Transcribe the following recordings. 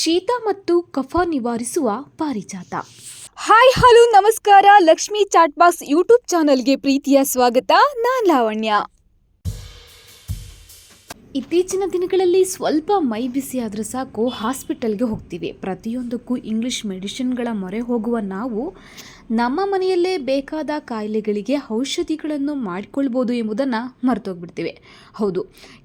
ಶೀತ ಮತ್ತು ಕಫ ನಿವಾರಿಸುವ ಪಾರಿಜಾತ. ಹಾಯ್ ಹಲೋ ನಮಸ್ಕಾರ. ಲಕ್ಷ್ಮಿ ಚಾಟ್ ಬಾಕ್ಸ್ ಯೂಟ್ಯೂಬ್ ಚಾನಲ್ಗೆ ಪ್ರೀತಿಯ ಸ್ವಾಗತ. ನಾನ್ ಲಾವಣ್ಯ. ಇತ್ತೀಚಿನ ದಿನಗಳಲ್ಲಿ ಸ್ವಲ್ಪ ಮೈ ಬಿಸಿ ಆದ್ರೆ ಸಾಕು ಹಾಸ್ಪಿಟಲ್ಗೆ ಹೋಗ್ತೀವಿ. ಪ್ರತಿಯೊಂದಕ್ಕೂ ಇಂಗ್ಲಿಷ್ ಮೆಡಿಸಿನ್ಗಳ ಮೊರೆ ಹೋಗುವ ನಾವು ನಮ್ಮ ಮನೆಯಲ್ಲೇ ಬೇಕಾದ ಕಾಯಿಲೆಗಳಿಗೆ ಔಷಧಿಗಳನ್ನು ಮಾಡಿಕೊಳ್ಬೋದು ಎಂಬುದನ್ನು ಮರೆತೋಗ್ಬಿಡ್ತೀವಿ. ಹೌದು,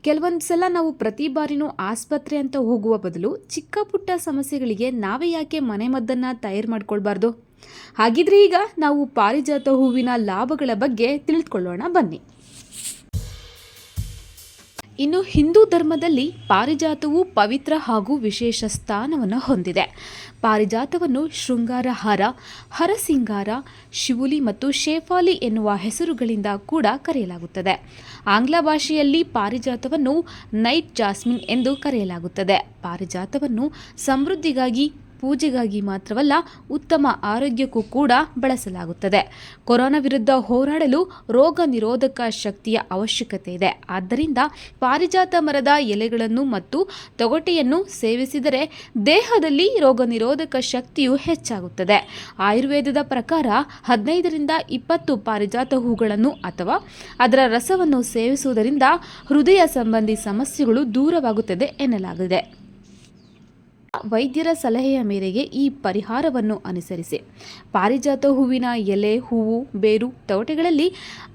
ಕೆಲವೊಂದು ಸಲ ನಾವು ಪ್ರತಿ ಬಾರಿನೂ ಆಸ್ಪತ್ರೆ ಅಂತ ಹೋಗುವ ಬದಲು ಚಿಕ್ಕ ಪುಟ್ಟ ಸಮಸ್ಯೆಗಳಿಗೆ ನಾವೇ ಯಾಕೆ ಮನೆಮದ್ದನ್ನು ತಯಾರು ಮಾಡ್ಕೊಳ್ಬಾರ್ದು? ಹಾಗಿದ್ರೆ ಈಗ ನಾವು ಪಾರಿಜಾತ ಹೂವಿನ ಲಾಭಗಳ ಬಗ್ಗೆ ತಿಳಿದುಕೊಳ್ಳೋಣ ಬನ್ನಿ. ಇನ್ನು ಹಿಂದೂ ಧರ್ಮದಲ್ಲಿ ಪಾರಿಜಾತವು ಪವಿತ್ರ ಹಾಗೂ ವಿಶೇಷ ಸ್ಥಾನವನ್ನು ಹೊಂದಿದೆ. ಪಾರಿಜಾತವನ್ನು ಶೃಂಗಾರ ಹಾರ ಹರಸಿಂಗಾರ, ಶಿವುಲಿ ಮತ್ತು ಶೇಫಾಲಿ ಎನ್ನುವ ಹೆಸರುಗಳಿಂದ ಕೂಡ ಕರೆಯಲಾಗುತ್ತದೆ. ಆಂಗ್ಲ ಭಾಷೆಯಲ್ಲಿ ಪಾರಿಜಾತವನ್ನು ನೈಟ್ ಜಾಸ್ಮಿನ್ ಎಂದು ಕರೆಯಲಾಗುತ್ತದೆ. ಪಾರಿಜಾತವನ್ನು ಸಮೃದ್ಧಿಗಾಗಿ ಪೂಜೆಗಾಗಿ ಮಾತ್ರವಲ್ಲ ಉತ್ತಮ ಆರೋಗ್ಯಕ್ಕೂ ಕೂಡ ಬಳಸಲಾಗುತ್ತದೆ. ಕೊರೋನಾ ವಿರುದ್ಧ ಹೋರಾಡಲು ರೋಗ ನಿರೋಧಕ ಶಕ್ತಿಯ ಅವಶ್ಯಕತೆ ಇದೆ. ಆದ್ದರಿಂದ ಪಾರಿಜಾತ ಮರದ ಎಲೆಗಳನ್ನು ಮತ್ತು ತೊಗಟೆಯನ್ನು ಸೇವಿಸಿದರೆ ದೇಹದಲ್ಲಿ ರೋಗ ನಿರೋಧಕ ಶಕ್ತಿಯು ಹೆಚ್ಚಾಗುತ್ತದೆ. ಆಯುರ್ವೇದದ ಪ್ರಕಾರ ಹದಿನೈದರಿಂದ ಇಪ್ಪತ್ತು ಪಾರಿಜಾತ ಹೂಗಳನ್ನು ಅಥವಾ ಅದರ ರಸವನ್ನು ಸೇವಿಸುವುದರಿಂದ ಹೃದಯ ಸಂಬಂಧಿ ಸಮಸ್ಯೆಗಳು ದೂರವಾಗುತ್ತದೆ ಎನ್ನಲಾಗಿದೆ. ವೈದ್ಯರ ಸಲಹೆಯ ಮೇರೆಗೆ ಈ ಪರಿಹಾರವನ್ನು ಅನುಸರಿಸಿ. ಪಾರಿಜಾತ ಹೂವಿನ ಎಲೆ, ಹೂವು, ಬೇರು ತೊಗಟೆಗಳಲ್ಲಿ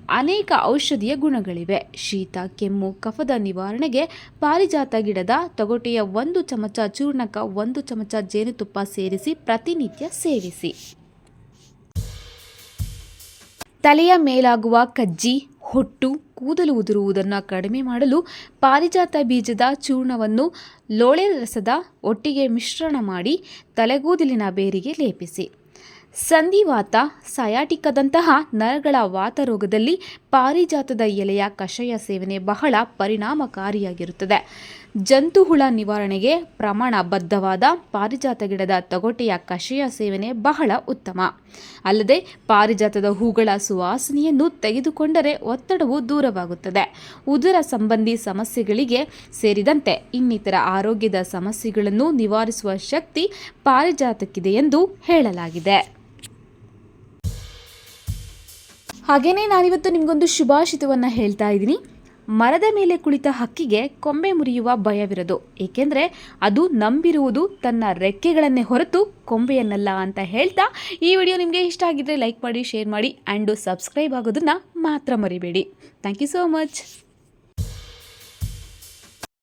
ಅನೇಕ ಔಷಧೀಯ ಗುಣಗಳಿವೆ. ಶೀತ, ಕೆಮ್ಮು, ಕಫದ ನಿವಾರಣೆಗೆ ಪಾರಿಜಾತ ಗಿಡದ ತೊಗಟೆಯ ಒಂದು ಚಮಚ ಚೂರ್ಣಕ, ಒಂದು ಚಮಚ ಜೇನುತುಪ್ಪ ಸೇರಿಸಿ ಪ್ರತಿನಿತ್ಯ ಸೇವಿಸಿ. ತಲೆಯ ಮೇಲಾಗುವ ಕಜ್ಜಿ, ಹೊಟ್ಟು ಕೂದಲು ಉದುರುವುದನ್ನು ಕಡಿಮೆ ಮಾಡಲು ಪಾರಿಜಾತ ಬೀಜದ ಚೂರ್ಣವನ್ನು ಲೋಳೆ ರಸದ ಒಟ್ಟಿಗೆ ಮಿಶ್ರಣ ಮಾಡಿ ತಲೆಗೂದಲಿನ ಬೇರಿಗೆ ಲೇಪಿಸಿ. ಸಂಧಿವಾತ ಸಯಾಟಿಕದಂತಹ ನರಗಳ ವಾತರೋಗದಲ್ಲಿ ಪಾರಿಜಾತದ ಎಲೆಯ ಕಷಾಯ ಸೇವನೆ ಬಹಳ ಪರಿಣಾಮಕಾರಿಯಾಗಿರುತ್ತದೆ. ಜಂತುಹುಳ ನಿವಾರಣೆಗೆ ಪ್ರಮಾಣಬದ್ಧವಾದ ಪಾರಿಜಾತ ಗಿಡದ ತೊಗಟೆಯ ಕಷಾಯ ಸೇವನೆ ಬಹಳ ಉತ್ತಮ. ಅಲ್ಲದೆ ಪಾರಿಜಾತದ ಹೂಗಳ ಸುವಾಸನೆಯನ್ನು ತೆಗೆದುಕೊಂಡರೆ ಒತ್ತಡವು ದೂರವಾಗುತ್ತದೆ. ಉದರ ಸಂಬಂಧಿ ಸಮಸ್ಯೆಗಳಿಗೆ ಸೇರಿದಂತೆ ಇನ್ನಿತರ ಆರೋಗ್ಯದ ಸಮಸ್ಯೆಗಳನ್ನು ನಿವಾರಿಸುವ ಶಕ್ತಿ ಪಾರಿಜಾತಕ್ಕಿದೆ ಎಂದು ಹೇಳಲಾಗಿದೆ. ಹಾಗೆಯೇ ನಾನಿವತ್ತು ನಿಮಗೊಂದು ಶುಭಾಶಿತವನ್ನು ಹೇಳ್ತಾ ಇದ್ದೀನಿ. ಮರದ ಮೇಲೆ ಕುಳಿತ ಹಕ್ಕಿಗೆ ಕೊಂಬೆ ಮುರಿಯುವ ಭಯವಿರದು. ಏಕೆಂದರೆ ಅದು ನಂಬಿರುವುದು ತನ್ನ ರೆಕ್ಕೆಗಳನ್ನೇ ಹೊರತು ಕೊಂಬೆಯನ್ನಲ್ಲ ಅಂತ ಹೇಳ್ತಾ ಈ ವಿಡಿಯೋ ನಿಮಗೆ ಇಷ್ಟ ಆಗಿದ್ದರೆ ಲೈಕ್ ಮಾಡಿ, ಶೇರ್ ಮಾಡಿ ಆ್ಯಂಡು ಸಬ್ಸ್ಕ್ರೈಬ್ ಆಗೋದನ್ನು ಮಾತ್ರ ಮರಿಬೇಡಿ. Thank you so much.